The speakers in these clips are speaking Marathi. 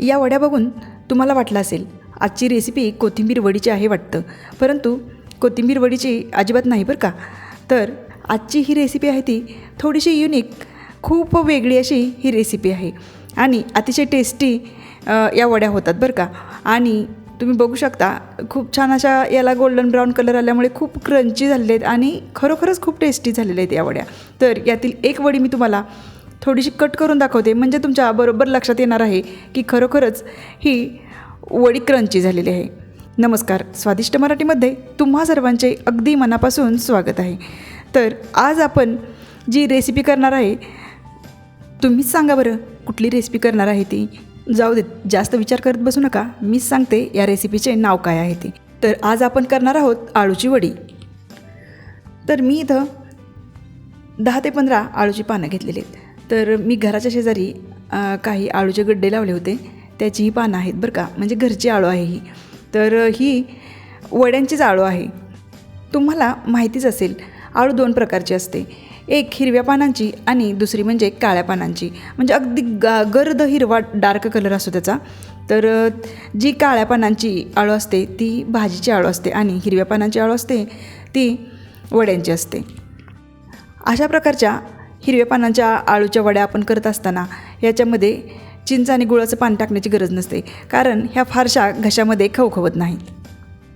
या वड्या बघून तुम्हाला वाटलं असेल आजची रेसिपी कोथिंबीर वडीची आहे वाटतं. परंतु कोथिंबीर वडीची अजिबात नाही बरं का? तर आजची ही रेसिपी आहे ती थोडीशी युनिक खूप वेगळी अशी ही रेसिपी आहे. आणि अतिशय टेस्टी या वड्या होतात बरं का? आणि तुम्ही बघू शकता खूप छान अशा याला गोल्डन ब्राऊन कलर आल्यामुळे खूप क्रंची झालेले आहेत आणि खरोखरच खूप टेस्टी झालेले आहेत या वड्या. तर यातील एक वडी मी तुम्हाला थोडीशी कट करून दाखवते. म्हणजे तुमच्या बरोबर लक्षात येणार आहे की खरोखरच ही वडी क्रंची झालेली आहे. नमस्कार. स्वादिष्ट मराठीमध्ये तुम्हा सर्वांचे अगदी मनापासून स्वागत आहे. तर आज आपण जी रेसिपी करणार आहे तुम्हीच सांगा बरं कुठली रेसिपी करणार आहे ती? जाऊ देत जास्त विचार करत बसू नका. मीच सांगते या रेसिपीचे नाव काय आहे ते. तर आज आपण करणार आहोत आळूची वडी. तर मी इथं दहा ते पंधरा आळूची पानं घेतलेली आहेत. तर मी घराच्या शेजारी काही आळूचे गड्डे लावले होते. त्याचीही पानं आहेत बरं का. म्हणजे घरची आळू आहे ही. तर ही वड्यांचीच आळू आहे. तुम्हाला माहितीच असेल आळू दोन प्रकारची असते. एक हिरव्या पानांची आणि दुसरी म्हणजे काळ्या पानांची. म्हणजे अगदी गा गर्द हिरवा डार्क कलर असतो त्याचा. तर जी काळ्या पानांची आळू असते ती भाजीची आळू असते आणि हिरव्या पानांची आळू असते ती वड्यांची असते. अशा प्रकारच्या हिरव्या पानांच्या आळूच्या वड्या आपण करत असताना याच्यामध्ये चिंच आणि गुळाचं पान टाकण्याची गरज नसते. कारण ह्या फारशा घशामध्ये खवखवत नाहीत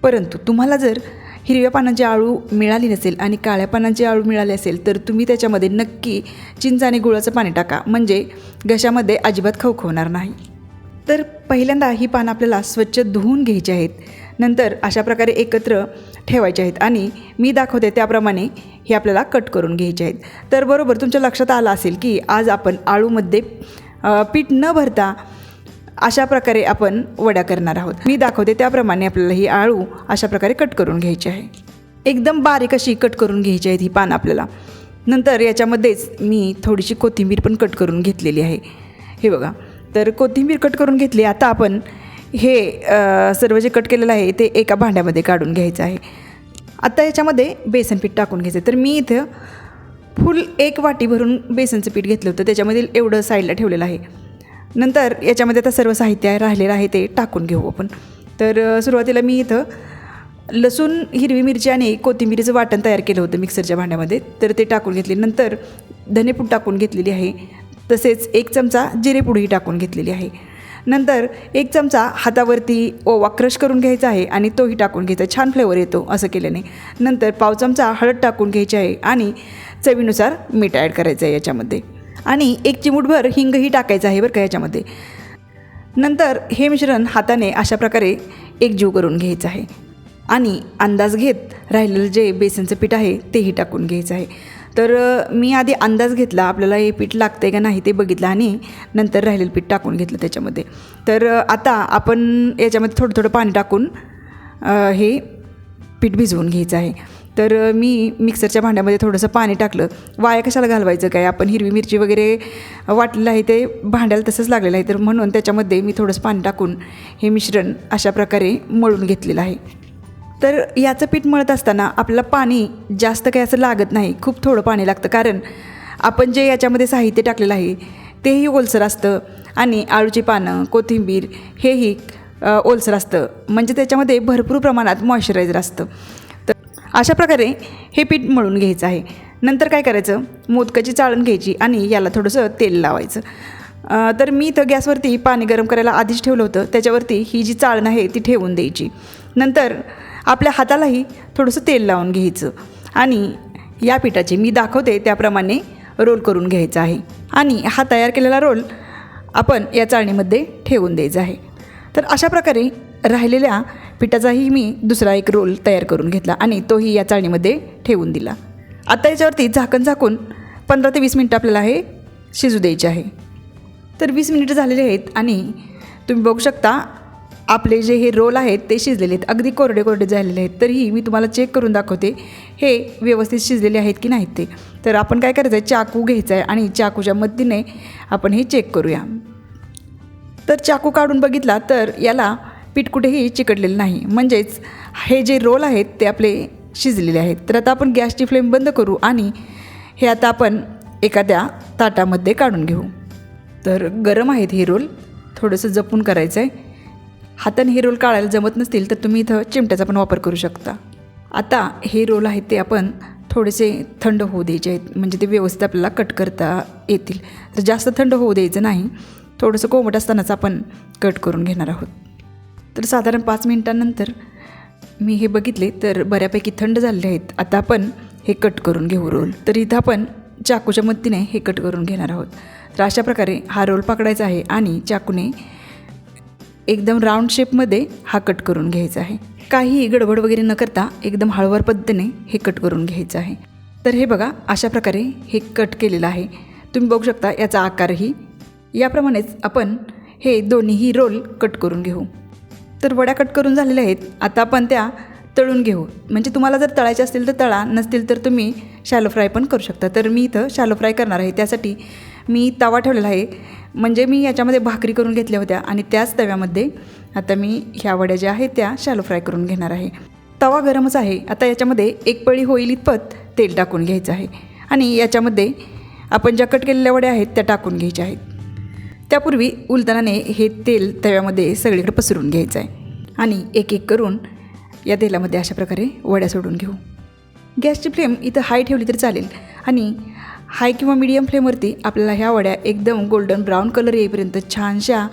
परंतु तुम्हाला जर हिरव्या पानांची आळू मिळाली नसेल आणि काळ्या पानांची आळू मिळाली असेल तर तुम्ही त्याच्यामध्ये नक्की चिंच आणि गुळाचं पाणी टाका. म्हणजे घशामध्ये अजिबात खवखवणार नाही. तर पहिल्यांदा ही पानं आपल्याला स्वच्छ धुवून घ्यायची आहेत. नंतर अशा प्रकारे एकत्र ठेवायचे आहेत आणि मी दाखवते त्याप्रमाणे हे आपल्याला कट करून घ्यायचे आहेत. तर बरोबर तुमच्या लक्षात आलं असेल की आज आपण आळूमध्ये पीठ न भरता अशा प्रकारे आपण वड्या करणार आहोत. मी दाखवते त्याप्रमाणे आपल्याला ही आळू अशा प्रकारे कट करून घ्यायची आहे. एकदम बारीक अशी कट करून घ्यायची आहेत ही पान आपल्याला. नंतर याच्यामध्येच मी थोडीशी कोथिंबीर पण कट करून घेतलेली आहे. हे बघा. तर कोथिंबीर कट करून घेतली. आता आपण हे सर्व जे कट केलेलं आहे ते एका भांड्यामध्ये काढून घ्यायचं आहे. आता याच्यामध्ये बेसन पीठ टाकून घ्यायचं तर मी इथं फुल एक वाटी भरून बेसनचं पीठ घेतलं होतं. त्याच्यामधील एवढं साईडला ठेवलेलं आहे. नंतर याच्यामध्ये आता सर्व साहित्य आहे राहिलेलं आहे ते टाकून घेऊ आपण. तर सुरुवातीला मी इथं लसूण हिरवी मिरची आणि कोथिंबीरीचं वाटण तयार केलं होतं मिक्सरच्या भांड्यामध्ये. तर ते टाकून घेतले. नंतर धनेपूड टाकून घेतलेली आहे. तसेच एक चमचा जिरेपूडही टाकून घेतलेली आहे. नंतर एक चमचा हातावरती ओवा क्रश करून घ्यायचा आहे आणि तोही टाकून घ्यायचा छान फ्लेवर येतो असं केल्याने. नंतर पाव चमचा हळद टाकून घ्यायची आहे आणि चवीनुसार मीठ ॲड करायचं आहे याच्यामध्ये. आणि एक चिमूटभर हिंगही टाकायचं आहे बरं का याच्यामध्ये. नंतर हे मिश्रण हाताने अशा प्रकारे एकजीव करून घ्यायचं आहे. आणि अंदाज घेत राहिलेलं जे बेसनचं पीठ आहे तेही टाकून घ्यायचं आहे. तर मी आधी अंदाज घेतला आपल्याला हे पीठ लागतं आहे का नाही ते बघितलं आणि नंतर राहिलेलं पीठ टाकून घेतलं त्याच्यामध्ये. तर आता आपण याच्यामध्ये थोडं थोडं पाणी टाकून हे पीठ भिजवून घ्यायचं आहे. तर मी मिक्सरच्या भांड्यामध्ये थोडंसं पाणी टाकलं. वाया कशाला घालवायचं काय? आपण हिरवी मिरची वगैरे वाटलेलं आहे ते भांड्याला तसंच लागलेलं आहे. तर म्हणून त्याच्यामध्ये मी थोडंसं पाणी टाकून हे मिश्रण अशा प्रकारे मळून घेतलेलं आहे. तर याचं पीठ मळत असताना आपल्याला पाणी जास्त काही असं लागत नाही. खूप थोडं पाणी लागतं. कारण आपण जे याच्यामध्ये साहित्य टाकलेलं आहे तेही ओलसर असतं आणि आळूची पानं कोथिंबीर हेही ओलसर असतं. म्हणजे त्याच्यामध्ये भरपूर प्रमाणात मॉइश्चरायझर असतं. तर अशा प्रकारे हे पीठ मळून घ्यायचं आहे. नंतर काय करायचं? मोदकाची चाळण घ्यायची आणि याला थोडंसं तेल लावायचं. तर मी इथं गॅसवरती पाणी गरम करायला आधीच ठेवलं होतं. त्याच्यावरती ही जी चाळण आहे ती ठेवून द्यायची. नंतर आपल्या हातालाही थोडंसं तेल लावून घ्यायचं. आणि या पिठाचे मी दाखवते त्याप्रमाणे रोल करून घ्यायचा आहे. आणि हा तयार केलेला रोल आपण या चाळणीमध्ये ठेवून द्यायचा आहे. तर अशा प्रकारे राहिलेल्या पिठाचाही मी दुसरा एक रोल तयार करून घेतला आणि तोही या चाळणीमध्ये ठेवून दिला. आता याच्यावरती झाकण झाकून पंधरा ते वीस मिनटं आपल्याला हे शिजू द्यायचे आहे. तर वीस मिनिटं झालेले आहेत आणि तुम्ही बघू शकता आपले जे हे रोल आहेत ते शिजलेले आहेत. अगदी कोरडे कोरडे झालेले आहेत. तरीही मी तुम्हाला चेक करून दाखवते हे व्यवस्थित शिजलेले आहेत की नाहीत ते. तर आपण काय करायचं आहे चाकू घ्यायचा आहे आणि चाकूच्या मदतीने आपण हे चेक करूया. तर चाकू काढून बघितला तर याला पीठ कुठेही चिकटलेलं नाही. म्हणजेच हे जे रोल आहेत ते आपले शिजलेले आहेत. तर आता आपण गॅसची फ्लेम बंद करू आणि हे आता आपण एखाद्या ताटामध्ये काढून घेऊ. तर गरम आहेत हे रोल थोडंसं जपून करायचं आहे हाताने हे रोल काढायला जमत नसतील तर तुम्ही इथं चिमट्याचा पण वापर करू शकता. आता हे रोल आहेत ते आपण थोडेसे थंड होऊ द्यायचे आहेत. म्हणजे ते व्यवस्थित आपल्याला कट करता येतील. तर जास्त थंड होऊ द्यायचं नाही. थोडंसं कोमट असतानाच आपण कट करून घेणार आहोत. तर साधारण पाच मिनिटांनंतर मी हे बघितले तर बऱ्यापैकी थंड झालेले आहेत. आता आपण हे कट करून घेऊ रोल. तर इथं आपण चाकूच्या मदतीने हे कट करून घेणार आहोत. तर अशा प्रकारे हा रोल पकडायचा आहे आणि चाकूने एकदम राऊंड शेपमध्ये हा कट करून घ्यायचा आहे. काही गडबड वगैरे न करता एकदम हळूवार पद्धतीने हे कट करून घ्यायचं आहे. तर हे बघा अशा प्रकारे हे कट केलेलं आहे. तुम्ही बघू शकता याचा आकारही. याप्रमाणेच आपण हे दोन्हीही रोल कट करून घेऊ. तर वड्या कट करून झालेल्या आहेत. आता आपण त्या तळून घेऊ. म्हणजे तुम्हाला जर तळायचे असतील तर तळा नसतील तर तुम्ही शॅलो फ्राय पण करू शकता. तर मी इथं शॅलो फ्राय करणार आहे. त्यासाठी मी तवा ठेवलेला आहे. म्हणजे मी याच्यामध्ये भाकरी करून घेतल्या होत्या आणि त्याच तव्यामध्ये आता मी ह्या वड्या ज्या आहेत त्या शॅलो फ्राय करून घेणार आहे. तवा गरमच आहे. आता याच्यामध्ये एक पळी होईल इतपत तेल टाकून घ्यायचं आहे. आणि याच्यामध्ये आपण ज्या कट केलेल्या वड्या आहेत त्या टाकून घ्यायच्या आहेत. त्यापूर्वी उलतानाने हे तेल तव्यामध्ये सगळीकडे पसरून घ्यायचं आहे. आणि एक एक करून या तेलामध्ये अशा प्रकारे वड्या सोडून घेऊ. गॅसची फ्लेम इथं हाय ठेवली तरी चालेल. आणि हाय किंवा मीडियम फ्लेमवरती आपल्याला ह्या वड्या एकदम गोल्डन ब्राऊन कलर येईपर्यंत छानशा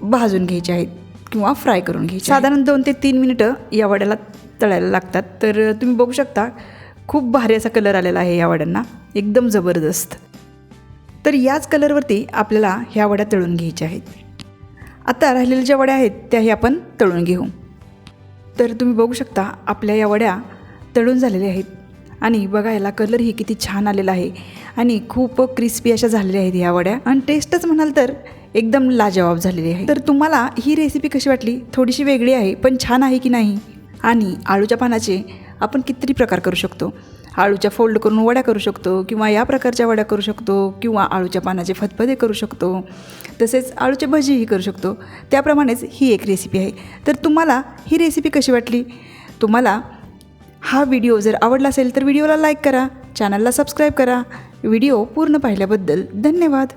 भाजून घ्यायच्या आहेत किंवा फ्राय करून घ्यायचे साधारण दोन ते तीन मिनिटं या वड्याला तळायला लागतात. तर तुम्ही बघू शकता खूप भारी असा कलर आलेला आहे या वड्यांना. एकदम जबरदस्त. तर याच कलरवरती आपल्याला ह्या वड्या तळून घ्यायच्या आहेत. आता राहिलेल्या ज्या वड्या आहेत त्याही आपण तळून घेऊ. तर तुम्ही बघू शकता आपल्या या वड्या तळून झालेल्या आहेत. आणि बघा याला कलरही किती छान आलेला आहे. आणि खूप क्रिस्पी अशा झालेल्या आहेत ह्या वड्या. आणि टेस्टच म्हणाल तर एकदम लाजवाब झालेली आहे. तर तुम्हाला ही रेसिपी कशी वाटली? थोडीशी वेगळी आहे पण छान आहे की नाही? आणि आळूच्या पानाचे आपण कितीतरी प्रकार करू शकतो? आळूच्या फोल्ड करून वड्या करू शकतो किंवा या प्रकारच्या वड्या करू शकतो किंवा आळूच्या पानाचे फतफदे करू शकतो. तसेच आळूचे भजीही करू शकतो. त्याप्रमाणेच ही एक रेसिपी आहे. तर तुम्हाला ही रेसिपी कशी वाटली? तुम्हाला हा व्हिडिओ जर आवडला असेल तर व्हिडिओला लाईक करा चॅनलला सबस्क्राईब करा. व्हिडिओ पूर्ण पाहिल्याबद्दल धन्यवाद.